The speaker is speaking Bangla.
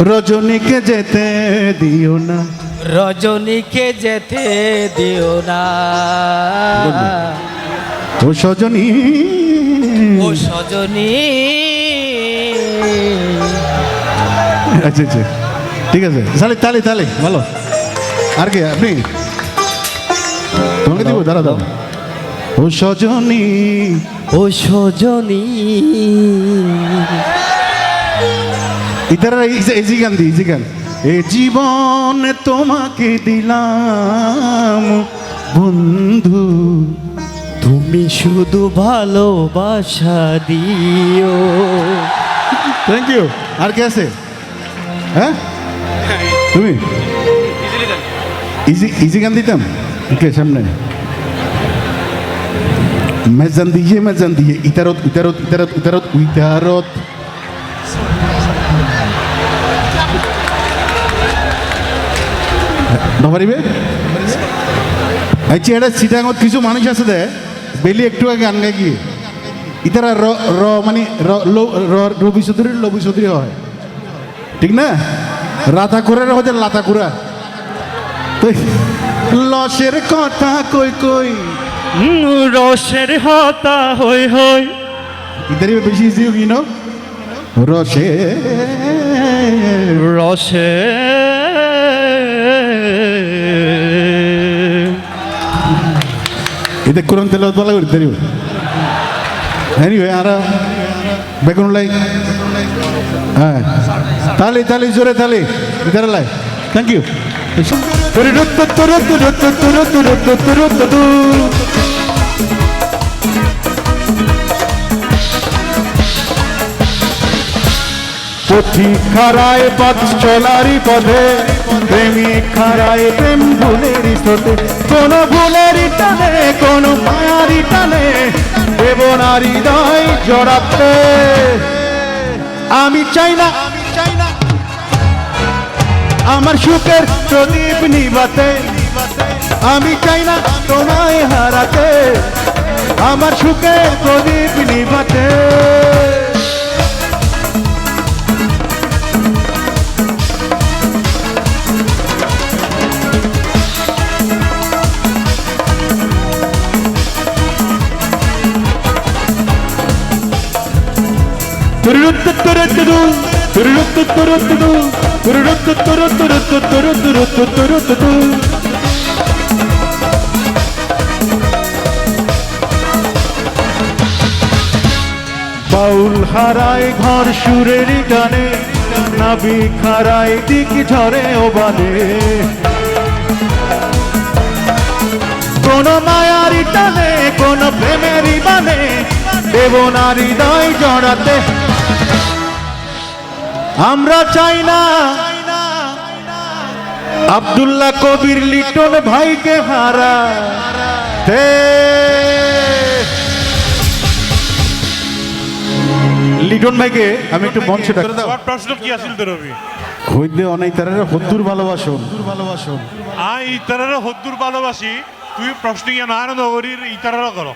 রজনীকে যেতে দিও না। রজনীকে যেতে দিও না। ও সজনী। ও সজনী। আচ্ছা আচ্ছা। ঠিক আছে। তাহলে তালে তালে ভালো। আর কে আপনি? তোমাকে দিব দাঁড়া দাও ও সজনী। ও সজনী। ইতারা ইজি দি ইজি গান। এ জীবন তোমাকে দিলাম। বন্ধু তুমি শুধু ভালোবাসা দিও। থ্যাংক ইউ আর কে আছে? হ্যাঁ? তুমি? ইজি ইজি গান দিতাম? কে সামনে? মেজান দিয়ে মেজান দিয়ে ইতারত ইতারত ইতারত ইতারত ইতারত ধপারিবে আচ্ছা এটা সিটাঙত কিছু মানুষ আছে দে। বেলি একটু আগে গান গাই গিয়ে ইতারা র র মানে রবি চৌধুরীর লবি চৌধুরী হয়। ঠিক না? রাতা কুরার হচ্ছে লাতা কুরা লসের কথা কই কই? রসের হতা হই হই। ইদারি বেশি ইজি কি রসে রসে এটা কোরআন তেল বলা করি তারিব এনিওয়ে আর বেগুন লাই হ্যাঁ তালি তালি জোরে তালি ইতারে লাই থ্যাংক ইউ পথিক খারায় পথ চলারই পথে প্রেমিক খারায় প্রেম ভুলেরই স্রোতে কোন ভুলেরই টানে, কোন মায়ারই টানে। দেব না হৃদয় জড়াতে। আমি চাই না। আমার সুখের প্রদীপ নিবাতে। আমি চাই না তোমায় হারাতে। আমার সুখের প্রদীপ নিবাতে। বাউল হারায় ঘর সুরের গানে নাবিক হারায় দিক ঝরে ও বানে কোন মায়ারি টানে, কোন প্রেমেরই বানে দেব না হৃদয় জড়াতে আমরা চাই না। আব্দুল্লাহ কবির লিটন ভাইকে হারা। লিটন ভাইকে আমি একটু মঞ্চে প্রশ্ন কি আছিল তোর হইতে অনেক তারা হদ্দুর ভালোবাসন। ভালোবাসন আ ইতারারে হদ্দুর ভালোবাসি তুই প্রশ্ন ইয়া না নগরীর ইতারারও করো।